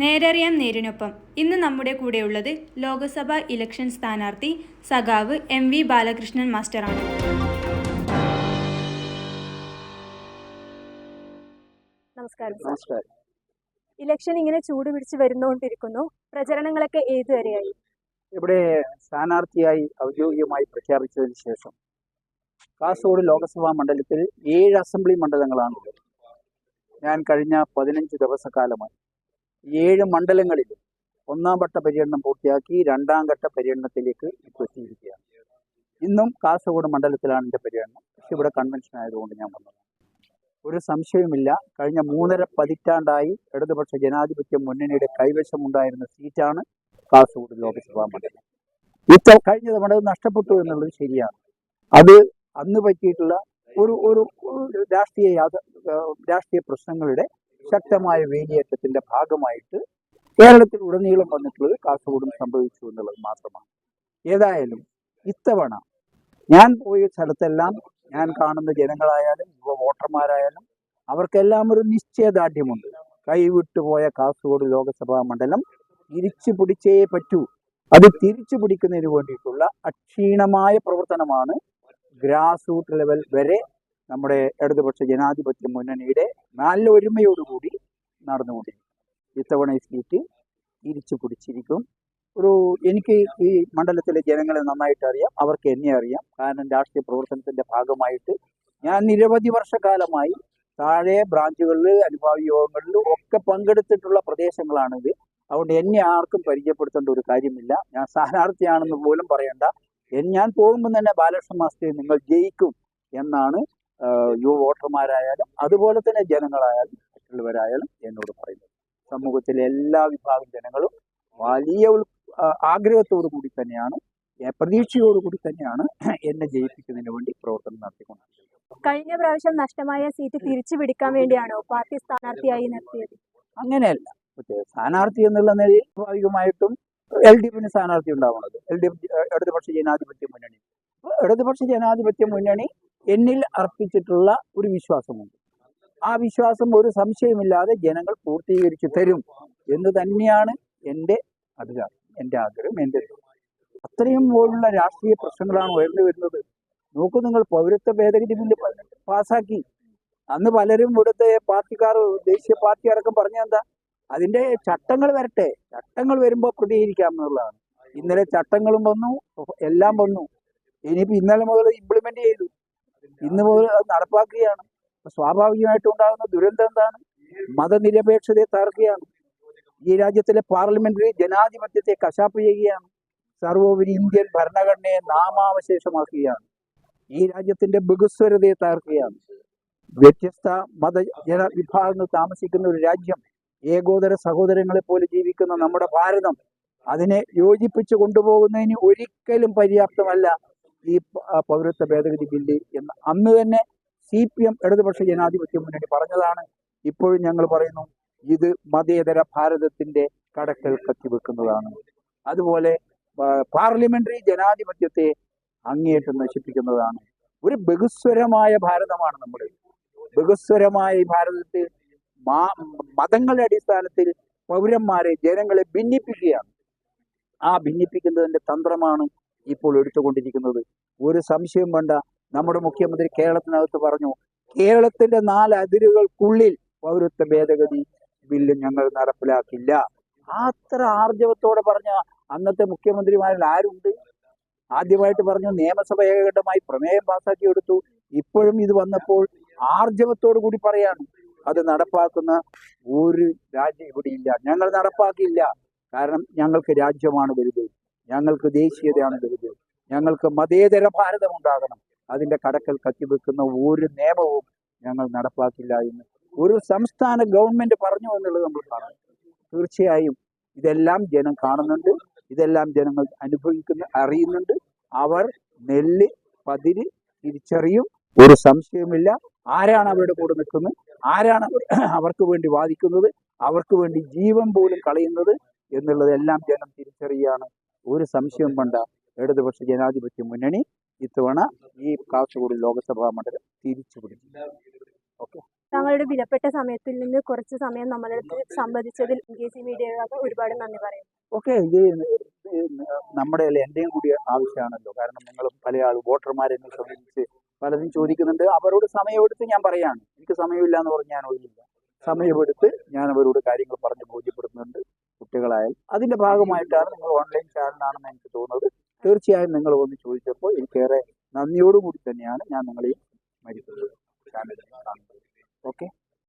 നേരറിയാം നേരിനൊപ്പം ഇന്ന് നമ്മുടെ കൂടെയുള്ളത് ലോക്സഭാ ഇലക്ഷൻ സ്ഥാനാർത്ഥി സഖാവ് എം വി ബാലകൃഷ്ണൻ മാസ്റ്ററാണ്. നമസ്കാരം നമസ്കാരം. ഇലക്ഷൻ ഇങ്ങനെ ചൂട് പിടിച്ച് വരുന്നുകൊണ്ടിരിക്കുന്നു പ്രചരണങ്ങളൊക്കെ ഏതുവരെയായി ഇവിടെ സ്ഥാനാർത്ഥിയായി ഔദ്യോഗികമായി പ്രഖ്യാപിച്ചതിന് ശേഷം കാസർഗോഡ് ലോക്സഭാ മണ്ഡലത്തിൽ ഏഴ് അസംബ്ലി മണ്ഡലങ്ങളാണുള്ളത്. ഞാൻ കഴിഞ്ഞ പതിനഞ്ച് ദിവസക്കാലമായി ഏഴ് മണ്ഡലങ്ങളിൽ ഒന്നാം ഘട്ട പര്യടനം പൂർത്തിയാക്കി രണ്ടാം ഘട്ട പര്യടനത്തിലേക്ക് ഇപ്പോൾ എത്തിയിരിക്കുകയാണ് ഇന്നും കാസർഗോഡ് മണ്ഡലത്തിലാണ് എന്റെ പര്യടനം. പക്ഷെ ഇവിടെ കൺവെൻഷൻ ആയതുകൊണ്ട് ഞാൻ വന്നത്. ഒരു സംശയവുമില്ല. കഴിഞ്ഞ മൂന്നര പതിറ്റാണ്ടായി ഇടതുപക്ഷ ജനാധിപത്യ മുന്നണിയുടെ കൈവശമുണ്ടായിരുന്ന സീറ്റാണ് കാസർഗോഡ് ലോക്സഭാ മണ്ഡലം. ഇപ്പോൾ കഴിഞ്ഞ തവണ നഷ്ടപ്പെട്ടു എന്നുള്ളത് ശരിയാണ്. അത് അന്ന് പറ്റിയിട്ടുള്ള ഒരു ഒരു രാഷ്ട്രീയ രാഷ്ട്രീയ പ്രശ്നങ്ങളുടെ ശക്തമായ വേലിയേറ്റത്തിന്റെ ഭാഗമായിട്ട് കേരളത്തിൽ ഉടനീളം വന്നിട്ടുള്ളത് കാസർഗോഡും സംഭവിച്ചു എന്നുള്ളത് മാത്രമാണ്. ഏതായാലും ഇത്തവണ ഞാൻ പോയ സ്ഥലത്തെല്ലാം ഞാൻ കാണുന്ന ജനങ്ങളായാലും യുവ വോട്ടർമാരായാലും അവർക്കെല്ലാം ഒരു നിശ്ചയദാർഢ്യമുണ്ട്. കൈവിട്ടുപോയ കാസർഗോഡ് ലോക്സഭാ മണ്ഡലം തിരിച്ചു പിടിച്ചേ പറ്റൂ. അത് തിരിച്ചു പിടിക്കുന്നതിന് വേണ്ടിയിട്ടുള്ള അക്ഷീണമായ പ്രവർത്തനമാണ് ഗ്രാസ് റൂട്ട് ലെവൽ വരെ നമ്മുടെ ഇടതുപക്ഷ ജനാധിപത്യ മുന്നണിയുടെ നല്ല ഒരുമയോടുകൂടി നടന്നുകൊണ്ടിരിക്കും ഇത്തവണ ഈ സീറ്റ് തിരിച്ചു പിടിച്ചിരിക്കും. ഒരു എനിക്ക് ഈ മണ്ഡലത്തിലെ ജനങ്ങളെ നന്നായിട്ട് അറിയാം അവർക്ക് എന്നെ അറിയാം. കാരണം രാഷ്ട്രീയ പ്രവർത്തനത്തിന്റെ ഭാഗമായിട്ട് ഞാൻ നിരവധി വർഷക്കാലമായി താഴെ ബ്രാഞ്ചുകളിൽ അനുഭാവി യോഗങ്ങളിൽ ഒക്കെ പങ്കെടുത്തിട്ടുള്ള പ്രദേശങ്ങളാണിത്. അതുകൊണ്ട് എന്നെ ആർക്കും പരിചയപ്പെടുത്തേണ്ട ഒരു കാര്യമില്ല. ഞാൻ സ്ഥാനാർത്ഥിയാണെന്ന് പോലും പറയണ്ട. ഞാൻ പോകുമ്പോൾ തന്നെ ബാലകൃഷ്ണ മാസ്റ്റർ നിങ്ങൾ ജയിക്കും എന്നാണ് യുവ വോട്ടർമാരായാലും അതുപോലെ തന്നെ ജനങ്ങളായാലും മറ്റുള്ളവരായാലും എന്നോട് പറയുന്നത് സമൂഹത്തിലെ എല്ലാ വിഭാഗം ജനങ്ങളും വലിയ ഉൾ ആഗ്രഹത്തോടു കൂടി തന്നെയാണ് പ്രതീക്ഷയോടുകൂടി കൂടി തന്നെയാണ് എന്നെ ജയിപ്പിക്കുന്നതിന് വേണ്ടി പ്രവർത്തനം നടത്തിക്കൊണ്ടിരിക്കുന്നത്. കഴിഞ്ഞ പ്രാവശ്യം നഷ്ടമായ സീറ്റ് തിരിച്ചു പിടിക്കാൻ വേണ്ടിയാണോ പാർട്ടി സ്ഥാനാർത്ഥിയായി നിർത്തിയത്? അങ്ങനെയല്ല. സ്ഥാനാർത്ഥി എന്നുള്ള നിലയിൽ സ്വാഭാവികമായിട്ടും എൽ ഡി എഫിന് സ്ഥാനാർത്ഥി ഉണ്ടാവുന്നത് എൽ ഡി എഫ് ഇടതുപക്ഷ ജനാധിപത്യ മുന്നണി. ഇടതുപക്ഷ ജനാധിപത്യ മുന്നണി എന്നിൽ അർപ്പിച്ചിട്ടുള്ള ഒരു വിശ്വാസമുണ്ട്. ആ വിശ്വാസം ഒരു സംശയമില്ലാതെ ജനങ്ങൾ പൂർത്തീകരിച്ചു തരും എന്ന് തന്നെയാണ് എന്റെ അധികാരം എന്റെ ആഗ്രഹം എന്റെ അത്രയും പോലുള്ള രാഷ്ട്രീയ പ്രശ്നങ്ങളാണ് ഉയർന്നു വരുന്നത്. നോക്കൂ നിങ്ങൾ പൗരത്വ ഭേദഗതി ബില്ല് പാസ്സാക്കി. അന്ന് പലരും ഇവിടുത്തെ പാർട്ടിക്കാർ ദേശീയ പാർട്ടി അടക്കം പറഞ്ഞെന്താ അതിന്റെ ചട്ടങ്ങൾ വരട്ടെ. ചട്ടങ്ങൾ വരുമ്പോൾ പ്രതികരിക്കാം എന്നുള്ളതാണ്. ഇന്നലെ ചട്ടങ്ങളും വന്നു എല്ലാം വന്നു. ഇനിയിപ്പോൾ ഇന്നലെ മുതൽ ഇംപ്ലിമെന്റ് ചെയ്തു. ഇന്ന് മുതൽ അത് നടപ്പാക്കുകയാണ്. സ്വാഭാവികമായിട്ടും ഉണ്ടാകുന്ന ദുരന്തം എന്താണ്? മതനിരപേക്ഷതയെ തകർക്കുകയാണ്. ഈ രാജ്യത്തിലെ പാർലമെന്ററി ജനാധിപത്യത്തെ കശാപ്പ് ചെയ്യുകയാണ്. സർവോപരി ഇന്ത്യൻ ഭരണഘടനയെ നാമാവശേഷമാക്കുകയാണ്. ഈ രാജ്യത്തിന്റെ ബഹുസ്വരതയെ തകർക്കുകയാണ്. വ്യത്യസ്ത മത ജന വിഭാഗങ്ങൾ താമസിക്കുന്ന ഒരു രാജ്യം ഏകോദര സഹോദരങ്ങളെ പോലെ ജീവിക്കുന്ന നമ്മുടെ ഭാരതം അതിനെ യോജിപ്പിച്ചു കൊണ്ടുപോകുന്നതിന് ഒരിക്കലും പര്യാപ്തമല്ല ഈ പൗരത്വ ഭേദഗതി ബില്ല് എന്ന്. അന്ന് തന്നെ സി പി എം ഇടതുപക്ഷ ജനാധിപത്യ മുന്നണി പറഞ്ഞതാണ് ഇപ്പോഴും ഞങ്ങൾ പറയുന്നു ഇത് മതേതര ഭാരതത്തിന്റെ കടക്കൽ കത്തിവെക്കുന്നതാണ്. അതുപോലെ പാർലമെന്ററി ജനാധിപത്യത്തെ അങ്ങേയറ്റം നശിപ്പിക്കുന്നതാണ്. ഒരു ബഹുസ്വരമായ ഭാരതമാണ് നമ്മുടെ. ബഹുസ്വരമായ ഈ ഭാരതത്തിൽ മതങ്ങളുടെ അടിസ്ഥാനത്തിൽ പൗരന്മാരെ ജനങ്ങളെ ഭിന്നിപ്പിക്കുകയാണ്. ആ ഭിന്നിപ്പിക്കുന്നതിന്റെ തന്ത്രമാണ് ഇപ്പോൾ എടുത്തുകൊണ്ടിരിക്കുന്നത്. ഒരു സംശയം വേണ്ട. നമ്മുടെ മുഖ്യമന്ത്രി കേരളത്തിനകത്ത് പറഞ്ഞു കേരളത്തിന്റെ നാല് അതിരുകൾക്കുള്ളിൽ പൗരത്വ ഭേദഗതി ബില്ല് ഞങ്ങൾ നടപ്പിലാക്കില്ല. അത്ര ആർജവത്തോടെ പറഞ്ഞ അന്നത്തെ മുഖ്യമന്ത്രിമാരിൽ ആരുണ്ട്? ആദ്യമായിട്ട് പറഞ്ഞു നിയമസഭ ഏകകണ്ഠമായി പ്രമേയം പാസാക്കി എടുത്തു. ഇപ്പോഴും ഇത് വന്നപ്പോൾ ആർജവത്തോടു കൂടി പറയാണ് അത് നടപ്പാക്കുന്ന ഒരു രാജ്യം ഇവിടെയില്ല. ഞങ്ങൾ നടപ്പാക്കില്ല കാരണം ഞങ്ങൾക്ക് രാജ്യമാണ് വലുത്. ഞങ്ങൾക്ക് ദേശീയതയാണ് വലുത് ഞങ്ങൾക്ക് മതേതര ഭാരതം ഉണ്ടാകണം. അതിന്റെ കടക്കൽ കത്തിവെക്കുന്ന ഒരു നിയമവും ഞങ്ങൾ നടപ്പാക്കില്ല എന്ന്. ഒരു സംസ്ഥാന ഗവൺമെന്റ് പറഞ്ഞു എന്നുള്ളത് നമ്മൾ കാണാം. തീർച്ചയായും ഇതെല്ലാം ജനം കാണുന്നുണ്ട്. ഇതെല്ലാം ജനങ്ങൾ അനുഭവിക്കുന്ന അറിയുന്നുണ്ട്. അവർ നെല്ല് പതിര് തിരിച്ചറിയും. ഒരു സംശയവുമില്ല. ആരാണ് അവരുടെ കൂടെ നിൽക്കുന്നത്? ആരാണ് അവർ- അവർക്ക് വേണ്ടി വാദിക്കുന്നത്? അവർക്ക് വേണ്ടി ജീവൻ പോലും കളയുന്നത്? എന്നുള്ളതെല്ലാം ജനം തിരിച്ചറിയാണ് ഒരു സംശയം കൊണ്ട് ഇടതുപക്ഷ ജനാധിപത്യ മുന്നണി ഇത്തവണ ഈ കാസർഗോഡ് ലോക്സഭാ മണ്ഡലം തിരിച്ചു പിടിക്കും ഓക്കെ. താങ്കളുടെ വിലപ്പെട്ട സമയത്തിൽ നിന്ന് കുറച്ച് സമയം നമ്മളെടുത്ത് സംവദിച്ചതിൽ എൻ കെ സി മീഡിയകൾക്ക് ഒരുപാട് നന്ദി പറയും ഓക്കെ ഇത് നമ്മുടെ എന്റെയും കൂടി ആവശ്യമാണല്ലോ. കാരണം നിങ്ങൾ പല ആൾ വോട്ടർമാരെ എന്നെ സമീപിച്ച് പലതും ചോദിക്കുന്നുണ്ട്. അവരോട് സമയമെടുത്ത് ഞാൻ പറയാണ്. എനിക്ക് സമയമില്ല എന്ന് പറഞ്ഞ് ഞാൻ ഒഴിയില്ല സമയമെടുത്ത് ഞാൻ അവരോട് കാര്യങ്ങൾ പറഞ്ഞ് ബോധ്യപ്പെടുത്തുന്നുണ്ട്. കുട്ടികളായാൽ അതിന്റെ ഭാഗമായിട്ടാണ് നിങ്ങൾ ഓൺലൈൻ ചാനലാണെന്ന് എനിക്ക് തോന്നുന്നത്. തീർച്ചയായും നിങ്ങൾ ഒന്ന് ചോദിച്ചപ്പോൾ എനിക്കേറെ നന്ദിയോടുകൂടി തന്നെയാണ് ഞാൻ നിങ്ങളെയും മരിക്കുന്നത് ഓക്കെ